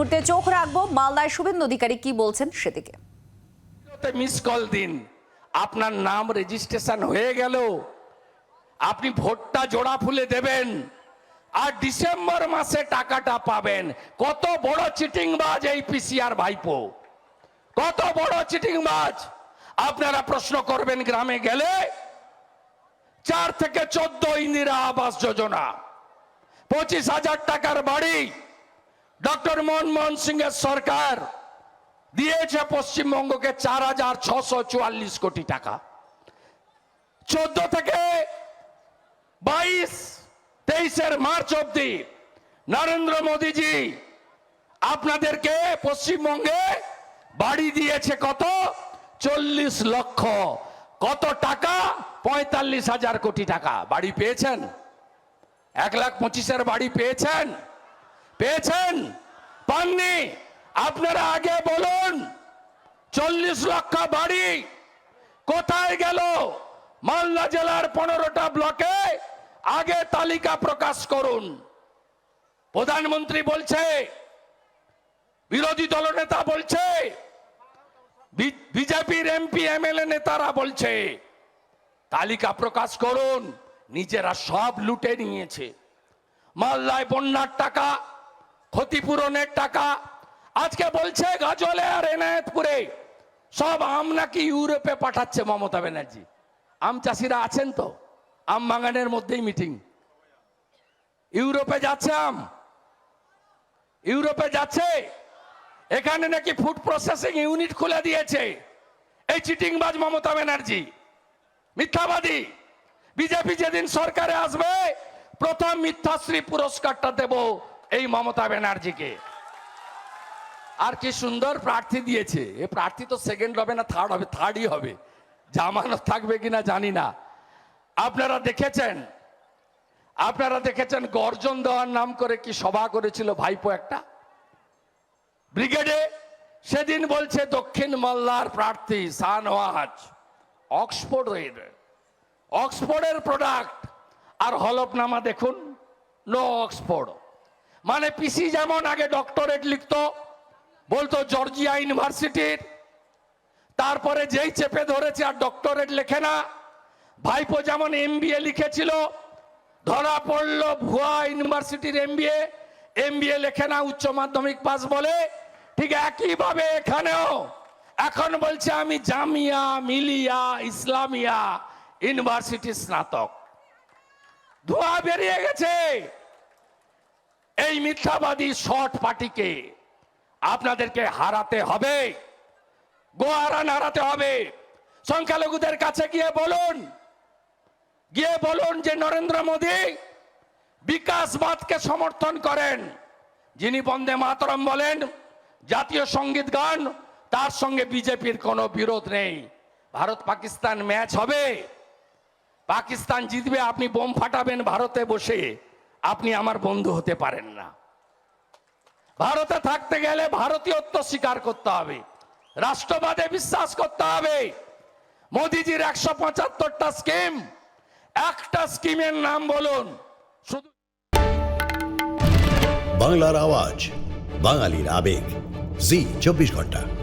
মুহূর্তে চোখ রাখব। মালদায় শুভেন্দু অধিকারী কি বলছেন সেদিকে। মিস কল দিন। আপনার নাম রেজিস্ট্রেশন হয়ে গেল আপনি ভোটটা জোড়া ফুলে দেবেন আর ডিসেম্বর মাসে টাকাটা পাবেন। কত বড় চিটিংবাজ এই পিসিআর ভাইপো। কত বড় চিটিংবাজ। আপনারা প্রশ্ন করবেন গ্রামে গেলে চার থেকে চোদ্দ ইন্দিরা আবাস যোজনা। পঁচিশ হাজার টাকার বাড়ি ডক্টর মনমোহন সিং এর সরকার দিয়েছে পশ্চিমবঙ্গকে চার হাজার ছশো চুয়াল্লিশ কোটি টাকা। চোদ্দ থেকে বাইশ তেইশের মার্চ অব্দি নরেন্দ্র মোদীজি আপনাদেরকে পশ্চিমবঙ্গে বাড়ি দিয়েছে কত? চল্লিশ লক্ষ। কত টাকা? পঁয়তাল্লিশ হাজার কোটি টাকা। বাড়ি পেয়েছেন? এক লাখ পঁচিশের বাড়ি পেয়েছেন? পেয়েছেন? পাননি? আপনারা আগে বলুন। চল্লিশ লক্ষ বাড়ি কোথায় গেল? মালদা জেলার পনেরোটা ব্লকে আগে তালিকা প্রকাশ করুন। প্রধানমন্ত্রী বলছে, বিরোধী দলনেতা বলছে বিজেপির এমপি, এমএলএ নেতারা বলছে, তালিকা প্রকাশ করুন। নিজেরা সব লুটে নিয়েছে। মালদায় বন্যার টাকা ক্ষতিপূরণের টাকা। আজকে বলছে গাজলে আর এনায়েতপুরে। সব আম নাকি ইউরোপে পাঠাচ্ছে মমতা ব্যানার্জি। আম চাষিরা আছেন তো? আম বাগানের মধ্যেই মিটিং। ইউরোপে যাচ্ছে আম। ইউরোপে যাচ্ছে। এখানে নাকি ফুড প্রসেসিং ইউনিট খুলে দিয়েছে। এই চিটিংবাজ মমতা ব্যানার্জি। মিথ্যাবাদী। বিজেপি যেদিন সরকারে আসবে, প্রথম মিথ্যাশ্রী পুরস্কারটা দেব। এই মমতা ব্যানার্জিকে। আর কি সুন্দর প্রার্থী দিয়েছে। এ প্রার্থী তো সেকেন্ড হবে না থার্ড হবে থার্ডই হবে। জামানত থাকবে কিনা জানি না। আপনারা দেখেছেন? আপনারা দেখেছেন গর্জন দেওয়ার নাম করে কি সভা করেছিল ভাইপো একটা? ব্রিগেডে সেদিন বলছে দক্ষিণ মাল্লার প্রার্থী সানওয়াজ অক্সফোর্ডের অক্সফোর্ডের প্রোডাক্ট আর হলফনামা দেখুন নো অক্সফোর্ড মানে পিসি যেমন আগে ডক্টরেট লিখত, বলতো জর্জিয়া ইউনিভার্সিটির তারপরে যেই চেপে ধরেছে আর ডক্টরেট লেখে না, ভাইপো যেমন এমবিএ লিখেছিল, ধরা পড়ল ভুয়া ইউনিভার্সিটির এমবিএ এমবিএ লেখে না, উচ্চ মাধ্যমিক পাস বলে, ঠিক একইভাবে এখানেও, এখন বলছে আমি জামিয়া, মিলিয়া, ইসলামিয়া ইউনিভার্সিটি স্নাতক। ধোয়া বেরিয়ে গেছে। এই মিথ্যাবাদী শর্ট পার্টিকে আপনাদেরকে হারাতে হবে গোয়ারান হারাতে হবে। সংখ্যালঘুদের কাছে গিয়ে বলুন গিয়ে বলুন যে নরেন্দ্র মোদী বিকাশবাদকে সমর্থন করেন। যিনি বন্দে মাতরম বলেন, জাতীয় সংগীত গান, তার সঙ্গে বিজেপির কোনো বিরোধ নেই। ভারত পাকিস্তান ম্যাচ হবে। পাকিস্তান জিতবে, আপনি বোম ফাটাবেন ভারতে বসে। আপনি আমার বন্ধু হতে পারেন না। ভারতে থাকতে গেলে ভারতীয়ত্ব স্বীকার করতে হবে। রাষ্ট্রবাদে বিশ্বাস করতে হবে। মোদিজির একশো পঁচাত্তরটা স্কিম, একটা স্কিমের নাম বলুন। শুধু বাংলার আওয়াজ, বাঙালির আবেগ। জি, চব্বিশ ঘণ্টা।